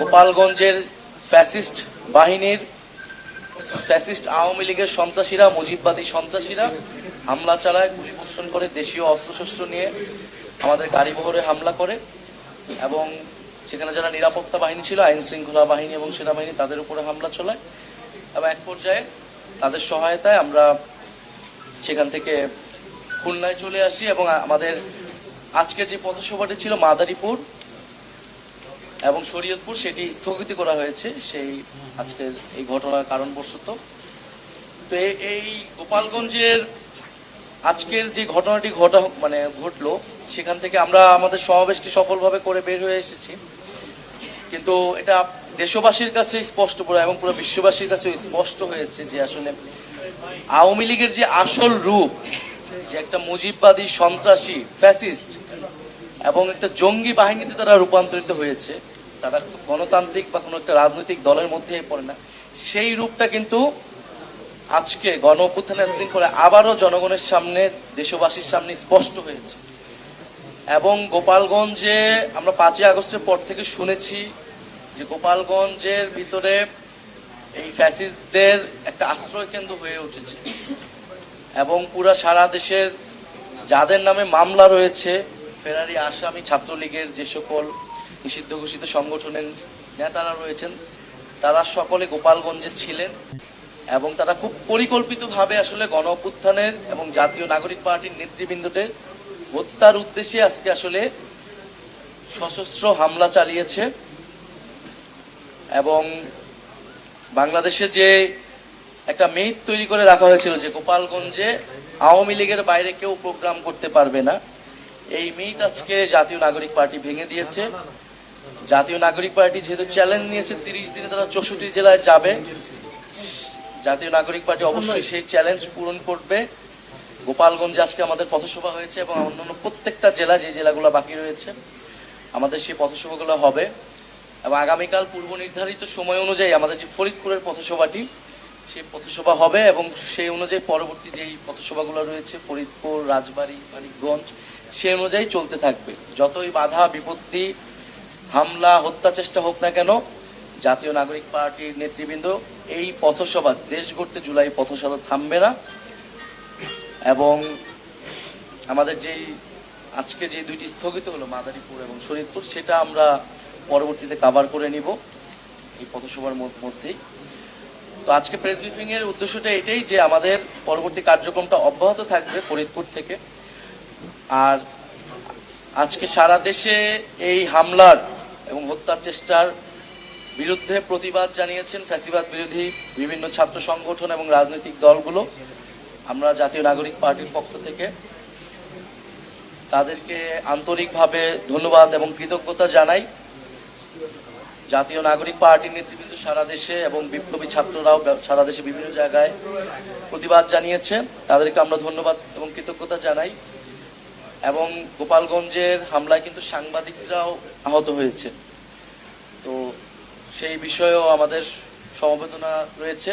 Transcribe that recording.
গোপালগঞ্জের ফ্যাসিস্ট বাহিনীর ফ্যাসিস্ট আওয়ামী লীগের সন্ত্রাসীরা, মুজিববাদী সন্ত্রাসীরা হামলা চালায়, গুলি বর্ষণ করে, দেশীয় অস্ত্রশস্ত্র নিয়ে আমাদের গাড়ি বহরে হামলা করে এবং সেখানে যারা নিরাপত্তা বাহিনী ছিল, আইন শৃঙ্খলা বাহিনী এবং সেনাবাহিনী, তাদের উপরে হামলা চলায় এবং এক পর্যায়ে তাদের সহায়তায় আমরা সেখান থেকে খুলনায় চলে আসি এবং আমাদের আজকের যে পথসভাটি ছিল মাদারীপুর এবং শরীয়তপুর সেটি স্থগিত করা হয়েছে, সেই আজকের এই ঘটনার কারণবশত। তো এই- গোপালগঞ্জের আজকের যে ঘটনাটি ঘটা মানে ঘটলো, সেখান থেকে আমরা আমাদের সমাবেশটি সফলভাবে করে বের হয়ে এসেছি। কিন্তু এটা দেশবাসীর কাছে স্পষ্ট পুরো, এবং পুরো বিশ্ববাসীর কাছে স্পষ্ট হয়েছে যে আসলে আওয়ামী লীগের যে আসল রূপ, যে একটা মুজিববাদী সন্ত্রাসী, ফ্যাসিস্ট এবং একটা জঙ্গি বাহিনীতে তারা রূপান্তরিত হয়েছে, তারা গণতান্ত্রিক বা কোনো একটা রাজনৈতিক দলের মধ্যে পড়ে না। সেই রূপটা কিন্তু আজকে গণ অভ্যুত্থানের এতদিন পরে আবারও জনগণের সামনে, দেশবাসীর সামনে স্পষ্ট হয়েছে। এবং গোপালগঞ্জে আমরা পাঁচই আগস্টের পর থেকে শুনেছি যে গোপালগঞ্জের ভিতরে এই ফ্যাসিস্টদের একটা আশ্রয় কেন্দ্র হয়ে উঠেছে। এবং পুরা সারা দেশের যাদের নামে মামলা রয়েছে ফেরারি, আসামি, ছাত্রলীগের যে সকল নিষিদ্ধ ঘোষিত সংগঠনের নেতারা রয়েছেন, তারা সকলে গোপালগঞ্জে ছিলেন এবং তারা খুব পরিকল্পিতভাবে আসলে গণ অভ্যুত্থানের এবং জাতীয় নাগরিক পার্টির নেতৃবৃন্দদের হত্যার উদ্দেশ্যে আজকে আসলে সশস্ত্র হামলা চালিয়েছে এবং বাংলাদেশে যে একটা মেইট তৈরি করে রাখা হয়েছিল যে গোপালগঞ্জে আওয়ামী লীগের বাইরে কেউ প্রোগ্রাম করতে পারবে না এই মিথ আজকে জাতীয় নাগরিক পার্টি ভেঙে দিয়েছে। জাতীয় নাগরিক পার্টি যেহেতু চ্যালেঞ্জ নিয়েছে, তিরিশ দিনে তারা চৌষট্টি জেলায় যাবে। জাতীয় নাগরিক পার্টি অবশ্যই সেই চ্যালেঞ্জ পূরণ করবে। গোপালগঞ্জে আজকে আমাদের পথসভা হয়েছে এবং অন্যান্য প্রত্যেকটা জেলা যে জেলাগুলো বাকি রয়েছে, আমাদের সেই পথসভাগুলো হবে। এবং আগামীকাল পূর্ব নির্ধারিত সময় অনুযায়ী আমাদের যে ফরিদপুরের পথসভাটি সেই পথসভা হবে এবং সেই অনুযায়ী পরবর্তী যেই পথসভাগুলো রয়েছে, ফরিদপুর, রাজবাড়ী, মানিকগঞ্জ, সেই অনুযায়ী চলতে থাকবে। যতই বাধা, বিপত্তি, হামলা, হত্যা চেষ্টা হোক না কেন, জাতীয় নাগরিক পার্টির নেতৃবৃন্দ এই পথসভা, দেশ গড়তে জুলাই পথসভা থামবে না। এবং আমাদের যেই, আজকে যে দুইটি স্থগিত হলো, মাদারীপুর এবং শরীদপুর, সেটা আমরা পরবর্তীতে কাভার করে নিব এই পথসভার মধ্য- মধ্যেই। তো আজকে প্রেস ব্রিফিং এর উদ্দেশ্যটা এটাই যে আমাদের পরবর্তী কার্যক্রমটা অব্যাহত থাকবে ফরিদপুর থেকে। আর আজকে সারা দেশে এই হামলার এবং হত্যার চেষ্টার বিরুদ্ধে প্রতিবাদ জানিয়েছেন ফ্যাসিবাদ বিরোধী বিভিন্ন ছাত্র সংগঠন এবং রাজনৈতিক দলগুলো। আমরা জাতীয় নাগরিক পার্টির পক্ষ থেকে তাদেরকে আন্তরিকভাবে ধন্যবাদ এবং কৃতজ্ঞতা জানাই। জাতীয় নাগরিক পার্টির নেতৃবৃন্দ সারা দেশে এবং বিপ্লবী ছাত্ররাও সারা দেশে বিভিন্ন জায়গায় প্রতিবাদ জানিয়েছে। তাদেরকে আমরা ধন্যবাদ এবং কৃতজ্ঞতা জানাই। এবং গোপালগঞ্জের হামলায় কিন্তু সাংবাদিকরাও আহত হয়েছে। তো সেই বিষয়েও আমাদের সমবেদনা রয়েছে।